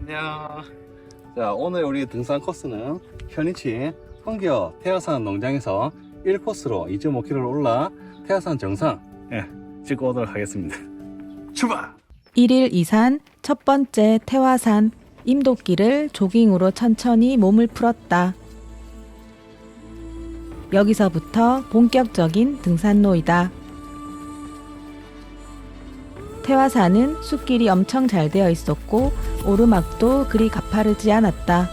안녕. 자, 오늘 우리 등산 코스는 현이치 황겨 태화산 농장에서 1코스로 2.5km를 올라 태화산 정상 예, 찍고 오도록 하겠습니다. 출발! 1일 이산 첫 번째 태화산 임도길을 조깅으로 천천히 몸을 풀었다. 여기서부터 본격적인 등산로이다. 태화산은 숲길이 엄청 잘 되어 있었고 오르막도 그리 가파르지 않았다.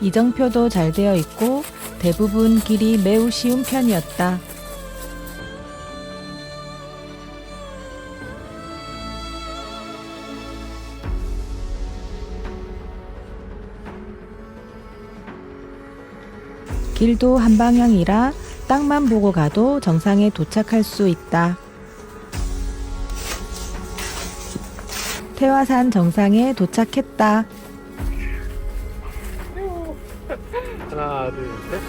이정표도 잘 되어 있고 대부분 길이 매우 쉬운 편이었다. 길도 한 방향이라 땅만 보고 가도 정상에 도착할 수 있다. 태화산 정상에 도착했다. 하나, 둘, 셋.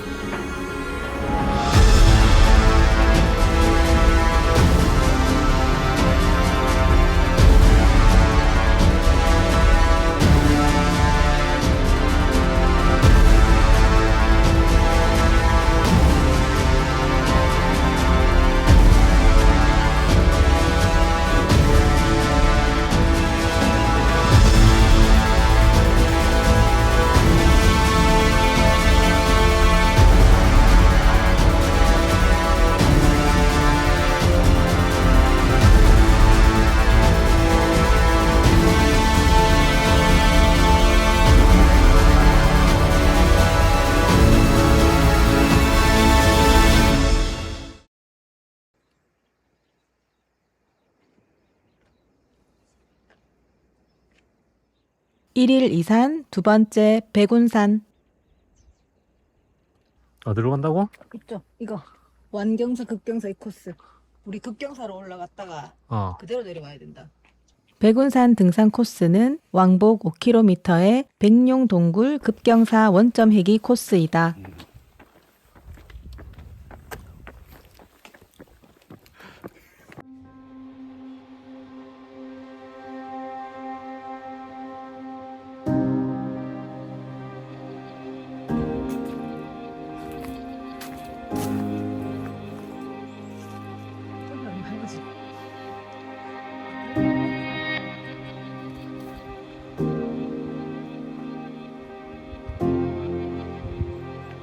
일일 이산 두 번째 백운산. 어디로 간다고? 있죠. 이거 완경사 급경사 이 코스. 우리 급경사로 올라갔다가 어. 그대로 내려와야 된다. 백운산 등산 코스는 왕복 5km의 백룡 동굴 급경사 원점 회기 코스이다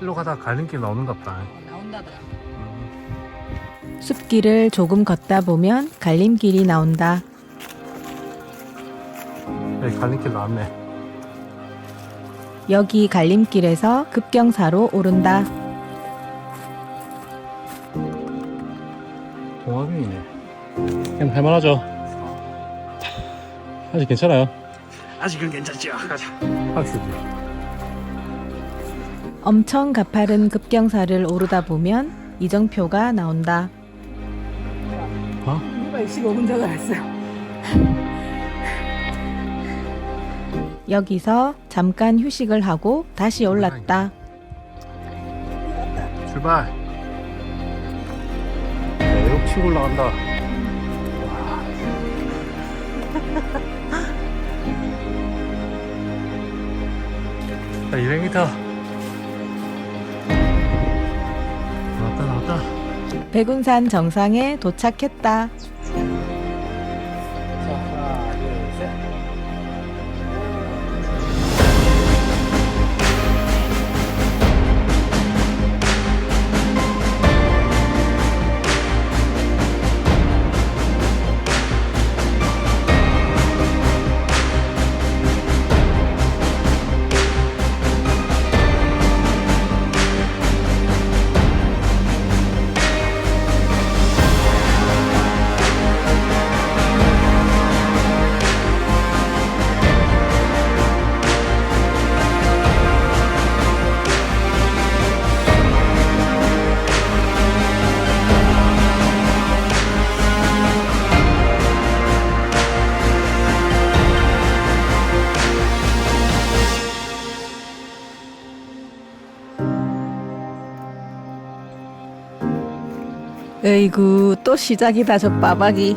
일로 가다 가는 길 나오는갑다. 나온다더라 숲길을 조금 걷다 보면 갈림길이 나온다 여기 가는 길 나왔네. 여기 갈림길에서 급경사로 오른다 동화빈이네. 그냥 할만하죠. 아직 괜찮아요. 아직은 괜찮죠. 가자. 확실히. 엄청 가파른 급경사를 오르다 보면 이정표가 나온다. 어? 누가 65분 전에 왔어요. 여기서 잠깐 휴식을 하고 다시 올랐다. 출발. 네, 치고 올라간다. 자, 200m. 나왔다, 나왔다. 백운산 정상에 도착했다. 에이구 또 시작이다 저 빠박이.